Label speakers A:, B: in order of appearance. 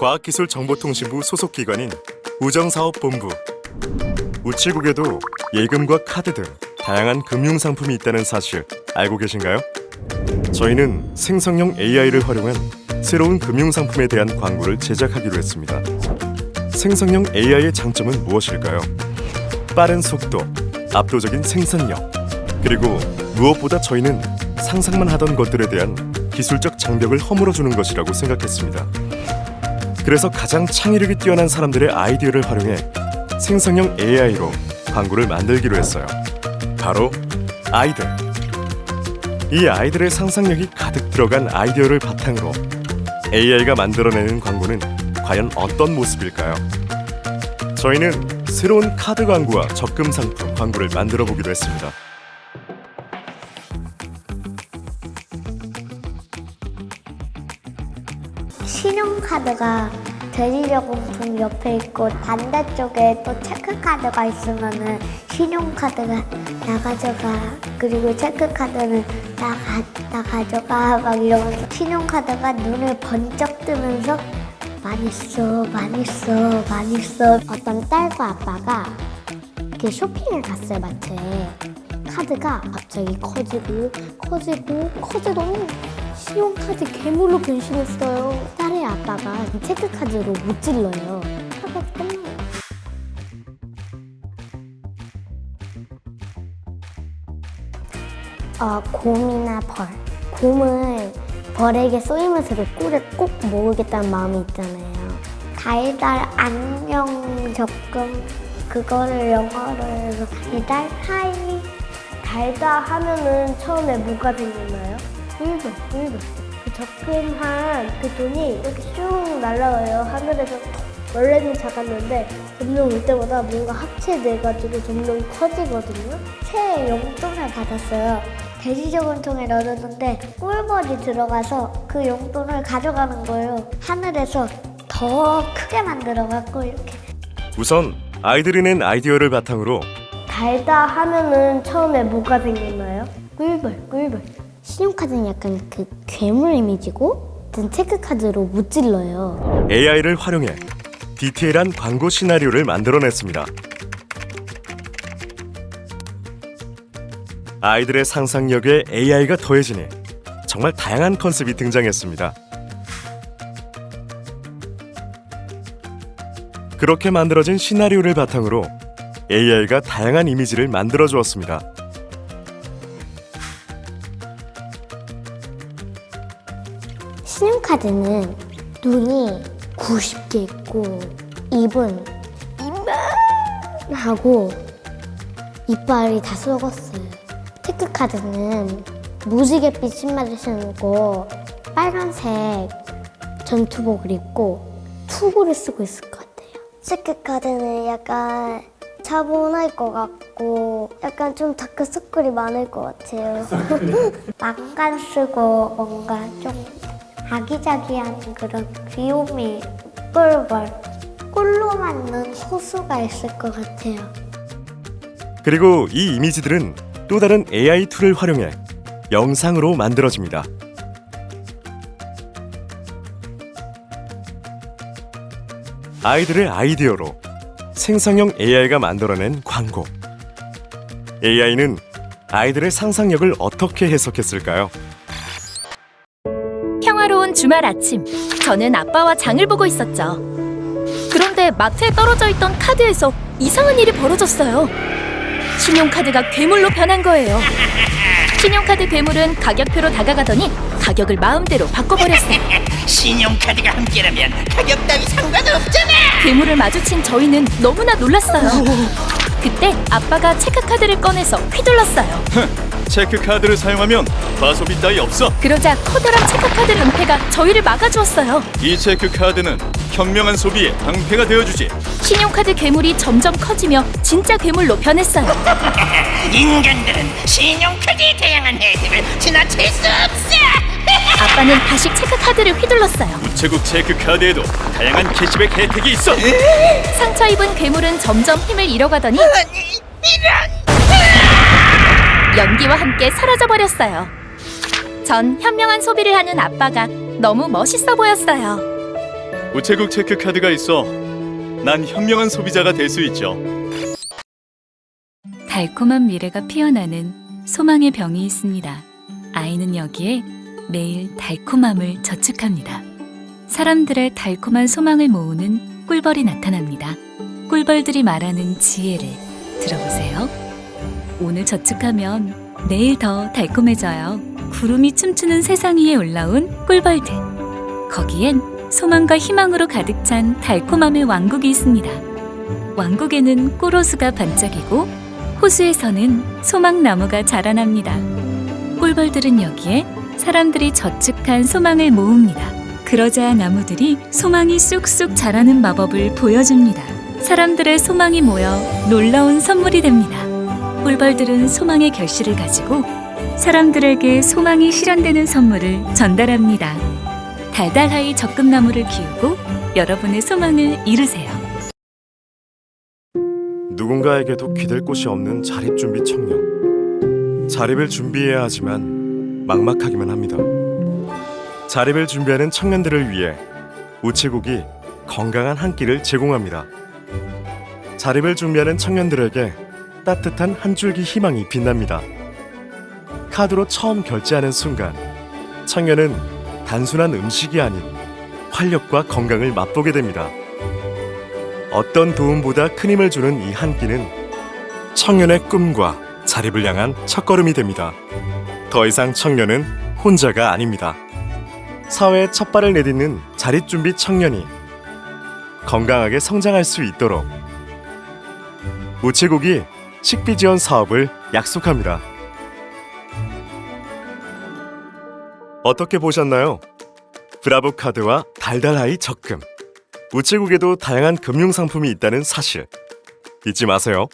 A: 과학기술정보통신부 소속 기관인 우정사업본부. 우체국에도 예금과 카드 등 다양한 금융 상품이 있다는 사실 알고 계신가요? 저희는 생성형 AI를 활용한 새로운 금융 상품에 대한 광고를 제작하기로 했습니다. 생성형 AI의 장점은 무엇일까요? 빠른 속도, 압도적인 생산력, 그리고 무엇보다 저희는 상상만 하던 것들에 대한 기술적 장벽을 허물어주는 것이라고 생각했습니다. 그래서 가장 창의력이 뛰어난 사람들의 아이디어를 활용해 생성형 AI로 광고를 만들기로 했어요. 바로 아이들. 이 아이들의 상상력이 가득 들어간 아이디어를 바탕으로 AI가 만들어내는 광고는 과연 어떤 모습일까요? 저희는 새로운 카드 광고와 적금 상품 광고를 만들어 보기로 했습니다.
B: 신용카드가 돼지저금통 옆에 있고 반대쪽에 또 체크카드가 있으면은 신용카드가 나 가져가. 그리고 체크카드는 나, 가, 나 가져가. 막 이러면서 신용카드가 눈을 번쩍 뜨면서 많이 써 많이 써 많이 써. 어떤 딸과 아빠가 그 쇼핑을 갔어요 마트에. 카드가 갑자기 커지고 커지고 커지더니 신용카드 괴물로 변신했어요 딸의 아빠가 이 체크카드로 못 찔러요. 카드가 끝나요. 어, 곰이나 벌. 곰은 벌에게 쏘이면서 그 꿀을 꼭 먹으겠다는 마음이 있잖아요. 달달 안녕 적금. 그거를 영어로 해서 달달 하이 달다 하면은 처음에 뭐가 생겼나요? 꿀벌 꿀벌 그 적금한 그 돈이 이렇게 쭉 날아가요 하늘에서 톡. 원래는 작았는데 점점 올 때마다 뭔가 합체돼가지고 점점 커지거든요 새 용돈을 받았어요 돼지저금통에 넣어뒀는데 꿀벌이 들어가서 그 용돈을 가져가는 거예요 하늘에서 더 크게 만들어갖고 이렇게
A: 우선 아이들이 낸 아이디어를 바탕으로
B: 달다 하면은 처음에 뭐가 생겼나요? 꿀벌, 꿀벌. 신용카드는 약간 그 괴물 이미지고, 든 체크카드로 못 찔러요.
A: AI를 활용해 디테일한 광고 시나리오를 만들어냈습니다. 아이들의 상상력에 AI가 더해지니 정말 다양한 컨셉이 등장했습니다. 그렇게 만들어진 시나리오를 바탕으로 AI가 다양한 이미지를 만들어 주었습니다.
B: 신용카드는 눈이 90개 있고, 입은 이만하고, 이빨이 다 썩었어요. 체크카드는 무지갯빛 신발을 신고, 빨간색 전투복을 입고, 투구를 쓰고 있을 것 같아요. 체크카드는 약간 차분할 것 같고 약간 좀 다크서클이 많을 것 같아요. 망간 쓰고 뭔가 좀 아기자기한 그런 귀요미 꿀벌 꿀로 만든 호수가 있을 것 같아요.
A: 그리고 이 이미지들은 또 다른 AI 툴을 활용해 영상으로 만들어집니다. 아이들의 아이디어로 생성형 AI가 만들어낸 광고. AI는 아이들의 상상력을 어떻게 해석했을까요?
C: 주말 아침, 저는 아빠와 장을 보고 있었죠. 그런데 마트에 떨어져 있던 카드에서 이상한 일이 벌어졌어요. 신용카드가 괴물로 변한 거예요. 신용카드 괴물은 가격표로 다가가더니 가격을 마음대로 바꿔버렸어요.
D: 신용카드가 함께라면 가격 따위 상관없잖아.
C: 괴물을 마주친 저희는 너무나 놀랐어요. 그때 아빠가 체크카드를 꺼내서 휘둘렀어요.
E: 체크카드를 사용하면 과소비 따위 없어.
C: 그러자 커다란 체크카드 방패가 저희를 막아주었어요.
E: 이 체크카드는 현명한 소비에 방패가 되어주지.
C: 신용카드 괴물이 점점 커지며 진짜 괴물로 변했어요.
D: 인간들은 신용카드의 다양한 혜택을 지나칠 수 없어.
C: 아빠는 다시 체크카드를 휘둘렀어요.
E: 우체국 체크카드에도 다양한 캐시백 혜택이 있어.
C: 상처 입은 괴물은 점점 힘을 잃어가더니 연기와 함께 사라져 버렸어요. 전 현명한 소비를 하는 아빠가 너무 멋있어 보였어요.
E: 우체국 체크 카드가 있어 난 현명한 소비자가 될 수 있죠.
F: 달콤한 미래가 피어나는 소망의 병이 있습니다. 아이는 여기에 매일 달콤함을 저축합니다. 사람들의 달콤한 소망을 모으는 꿀벌이 나타납니다. 꿀벌들이 말하는 지혜를 들어보세요. 오늘 저축하면 내일 더 달콤해져요. 구름이 춤추는 세상 위에 올라온 꿀벌들. 거기엔 소망과 희망으로 가득 찬 달콤함의 왕국이 있습니다. 왕국에는 꿀호수가 반짝이고 호수에서는 소망나무가 자라납니다. 꿀벌들은 여기에 사람들이 저축한 소망을 모읍니다. 그러자 나무들이 소망이 쑥쑥 자라는 마법을 보여줍니다. 사람들의 소망이 모여 놀라운 선물이 됩니다. 꿀벌들은 소망의 결실을 가지고 사람들에게 소망이 실현되는 선물을 전달합니다. 달달하이 적금나무를 키우고 여러분의 소망을 이루세요.
A: 누군가에게도 기댈 곳이 없는 자립 준비 청년. 자립을 준비해야 하지만 막막하기만 합니다. 자립을 준비하는 청년들을 위해 우체국이 건강한 한 끼를 제공합니다. 자립을 준비하는 청년들에게 따뜻한 한 줄기 희망이 빛납니다. 카드로 처음 결제하는 순간 청년은 단순한 음식이 아닌 활력과 건강을 맛보게 됩니다. 어떤 도움보다 큰 힘을 주는 이 한 끼는 청년의 꿈과 자립을 향한 첫걸음이 됩니다. 더 이상 청년은 혼자가 아닙니다. 사회의 첫 발을 내딛는 자립 준비 청년이 건강하게 성장할 수 있도록 우체국이 식비 지원 사업을 약속합니다. 어떻게 보셨나요? 브라보 카드와 달달하이 적금. 우체국에도 다양한 금융 상품이 있다는 사실 잊지 마세요.